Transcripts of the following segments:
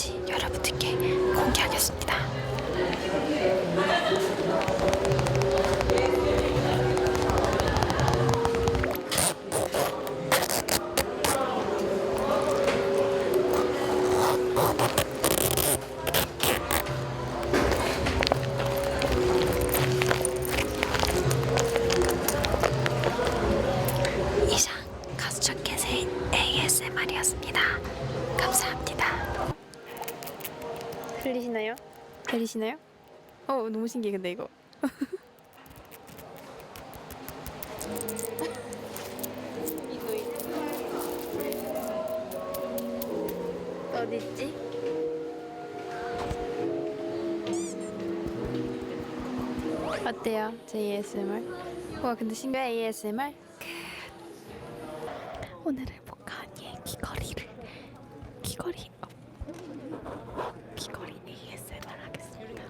어떨지 여러분들께 공개하겠습니다. 이상 가수 자켓의 ASMR이었습니다. 감사합니다. 들리시나요? 들리시나요? 어 너무 신기해 근데 이거 어딨지? 어때요? 제 ASMR? 와 근데 신기해 ASMR? 오늘 행복한 예 귀걸이를 귀걸이 어, 귀걸이 ASMR 하겠습니다.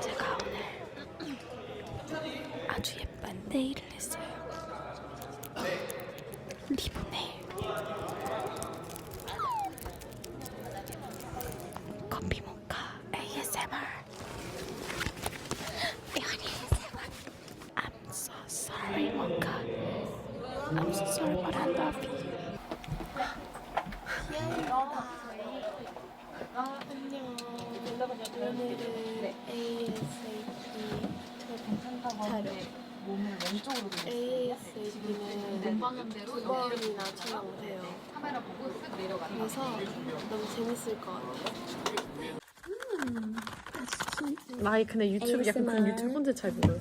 제가 오늘 아주 예쁜 네일을 했어요. 커피 모 왼쪽으로. ASAP는 두 번이나 해요. 카메라 보고 쓱 내려가는 거. 그래서 너무 재밌을 것 같아요. 나이 근데 유튜브 약간 그런. 유튜브 콘텐츠 잘 보여요.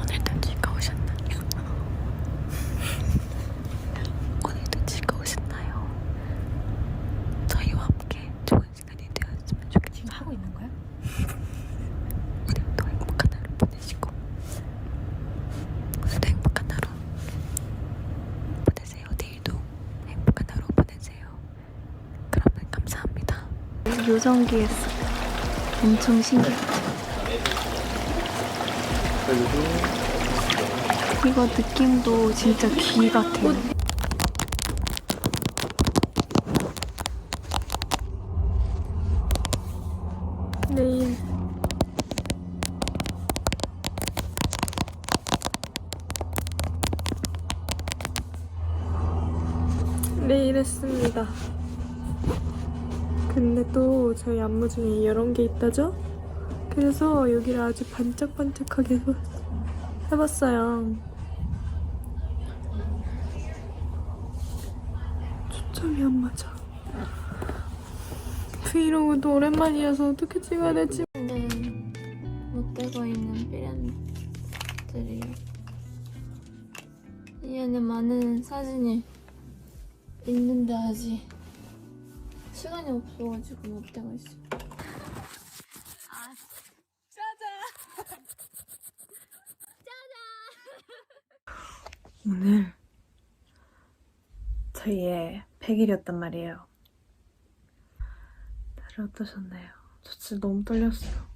오늘도 즐거우셨나요? 오늘도 즐거우셨나요? 저희와 함께 좋은 시간이 되었으면 좋겠습니다. 지금 하고 있는 거야? 오늘도 행복한 하루 보내시고 오늘도 행복한 하루 보내세요. 내일도 행복한 하루 보내세요. 그러면 감사합니다. 요정기 했어. 엄청 신기해. 이거 느낌도 진짜 귀 같아요. 내일 내일 했습니다. 근데 또 저희 안무 중에 이런 게 있다죠? 그래서 여기를 아주 반짝반짝하게 해- 해봤어요. 초점이 안 맞아. 브이로그도 오랜만이어서 어떻게 찍어야 될지. 네, 못 떼고 있는 삐란들이요. 이 안에 많은 사진이 있는데 아직 시간이 없어가지고 못 떼고 있어. 오늘 저희의 100일이었단 말이에요. 다들 어떠셨나요? 저 진짜 너무 떨렸어요.